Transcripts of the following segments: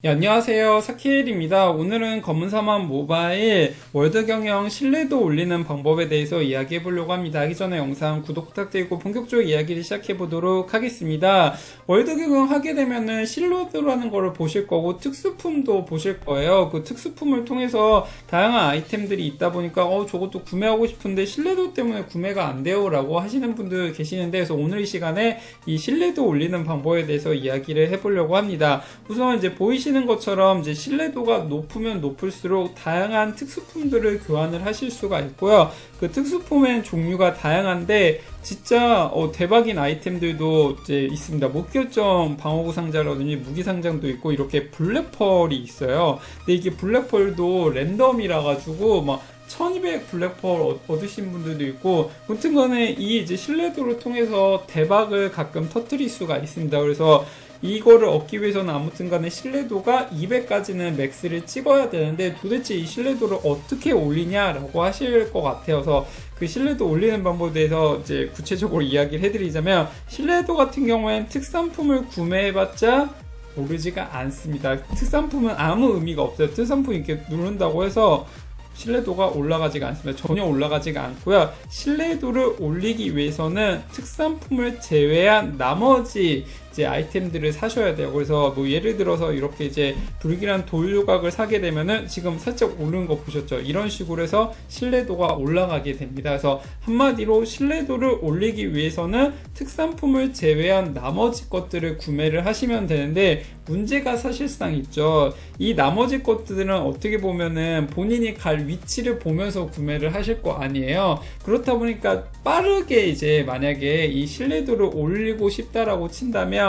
네, 안녕하세요. 사키엘입니다. 오늘은 검은사만 모바일 월드 경영 신뢰도 올리는 방법에 대해서 이야기해 보려고 합니다. 하기 전에 영상 구독 부탁드리고 본격적으로 이야기를 시작해 보도록 하겠습니다. 월드 경영 하게 되면은 신뢰도라는 거를 보실 거고 특수품도 보실 거예요. 그 특수품을 통해서 다양한 아이템들이 있다 보니까 어 저것도 구매하고 싶은데 신뢰도 때문에 구매가 안 돼요라고 하시는 분들 계시는데 그래서 오늘 이 시간에 이 신뢰도 올리는 방법에 대해서 이야기를 해 보려고 합니다. 우선 이제 보이시 는 것처럼 이제 신뢰도가 높으면 높을수록 다양한 특수품들을 교환을 하실 수가 있고요. 그 특수품의 종류가 다양한데 진짜 어, 대박인 아이템들도 이제 있습니다. 목결점 방어구 상자라든지 무기 상장도 있고 이렇게 블랙펄이 있어요. 근데 이게 블랙펄도 랜덤이라 가지고 막 1200 블랙펄 얻- 얻으신 분들도 있고, 무튼 간에 이 이제 신뢰도를 통해서 대박을 가끔 터트릴 수가 있습니다. 그래서 이거를 얻기 위해서는 아무튼 간에 신뢰도가 200까지는 맥스를 찍어야 되는데 도대체 이 신뢰도를 어떻게 올리냐라고 하실 것 같아서 그 신뢰도 올리는 방법에 대해서 이제 구체적으로 이야기를 해드리자면 신뢰도 같은 경우엔 특산품을 구매해봤자 오르지가 않습니다. 특산품은 아무 의미가 없어요. 특산품 이렇게 누른다고 해서 신뢰도가 올라가지가 않습니다. 전혀 올라가지가 않고요. 신뢰도를 올리기 위해서는 특산품을 제외한 나머지 이제 아이템들을 사셔야 돼요. 그래서 뭐 예를 들어서 이렇게 이제 불길한 돌 조각을 사게 되면은 지금 살짝 오른 거 보셨죠? 이런 식으로 해서 신뢰도가 올라가게 됩니다. 그래서 한마디로 신뢰도를 올리기 위해서는 특산품을 제외한 나머지 것들을 구매를 하시면 되는데 문제가 사실상 있죠. 이 나머지 것들은 어떻게 보면은 본인이 갈 위치를 보면서 구매를 하실 거 아니에요. 그렇다 보니까 빠르게 이제 만약에 이 신뢰도를 올리고 싶다라고 친다면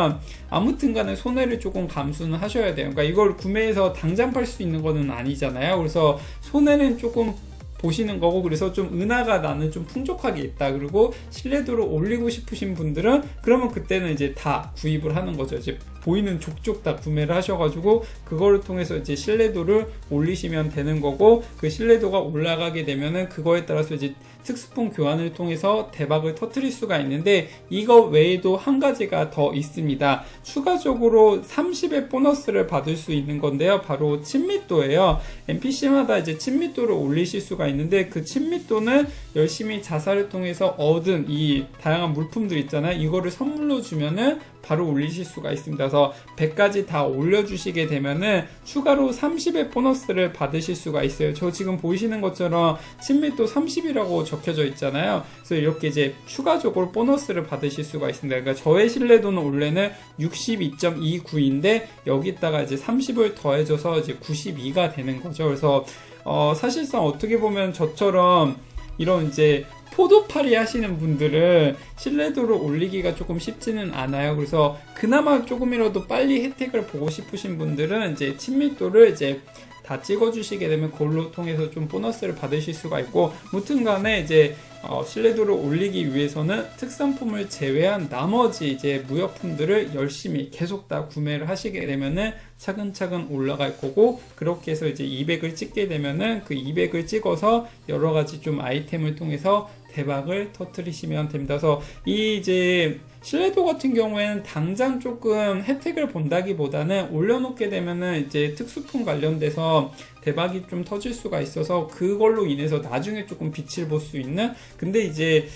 아무튼 간에 손해를 조금 감수는 하셔야 돼요. 그러니까 이걸 구매해서 당장 팔 수 있는 거는 아니잖아요. 그래서 손해는 조금 보시는 거고 그래서 좀 은하가 나는 좀 풍족하게 있다 그리고 신뢰도를 올리고 싶으신 분들은 그러면 그때는 이제 다 구입을 하는 거죠 이제 보이는 족족 다 구매를 하셔가지고 그거를 통해서 이제 신뢰도를 올리시면 되는 거고 그 신뢰도가 올라가게 되면은 그거에 따라서 이제 특수품 교환을 통해서 대박을 터트릴 수가 있는데 이거 외에도 한 가지가 더 있습니다. 추가적으로 30의 보너스를 받을 수 있는 건데요. 바로 친밀도예요. NPC마다 이제 친밀도를 올리실 수가 있는데 그 친밀도는 열심히 자살을 통해서 얻은 이 다양한 물품들 있잖아요. 이거를 선물로 주면은 바로 올리실 수가 있습니다. 그래서 100까지 다 올려주시게 되면은 추가로 30의 보너스를 받으실 수가 있어요. 저 지금 보이시는 것처럼 친밀도 30이라고 적혀져 있잖아요. 그래서 이렇게 이제 추가적으로 보너스를 받으실 수가 있습니다. 그러니까 저의 신뢰도는 원래는 62.29인데 여기다가 이제 30을 더해줘서 이제 92가 되는 거죠. 그래서 어, 사실상 어떻게 보면 저처럼 이런 이제 포도파리 하시는 분들은 신뢰도를 올리기가 조금 쉽지는 않아요. 그래서 그나마 조금이라도 빨리 혜택을 보고 싶으신 분들은 이제 친밀도를 이제 다 찍어주시게 되면 그걸로 통해서 좀 보너스를 받으실 수가 있고, 무튼 간에 이제 어, 신뢰도를 올리기 위해서는 특산품을 제외한 나머지 이제 무역품들을 열심히 계속 다 구매를 하시게 되면은 차근차근 올라갈 거고 그렇게 해서 이제 200을 찍게 되면은 그 200을 찍어서 여러 가지 좀 아이템을 통해서 대박을 터트리시면 됩니다. 그래서 이 이제 신뢰도 같은 경우에는 당장 조금 혜택을 본다기보다는 올려놓게 되면은 이제 특수품 관련돼서 대박이 좀 터질 수가 있어서 그걸로 인해서 나중에 조금 빛을 볼 수 있는 근데 이제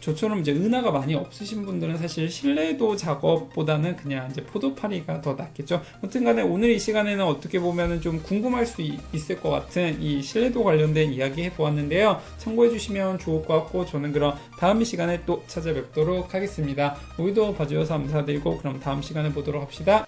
저처럼 이제 은하가 많이 없으신 분들은 사실 신뢰도 작업보다는 그냥 이제 포도파리가 더 낫겠죠. 아무튼 간에 오늘 이 시간에는 어떻게 보면은 좀 궁금할 수 이- 있을 것 같은 이 신뢰도 관련된 이야기 해보았는데요. 참고해 주시면 좋을 것 같고 저는 그럼 다음 이 시간에 또 찾아뵙도록 하겠습니다. 오늘도 봐주셔서 감사드리고 그럼 다음 시간에 보도록 합시다.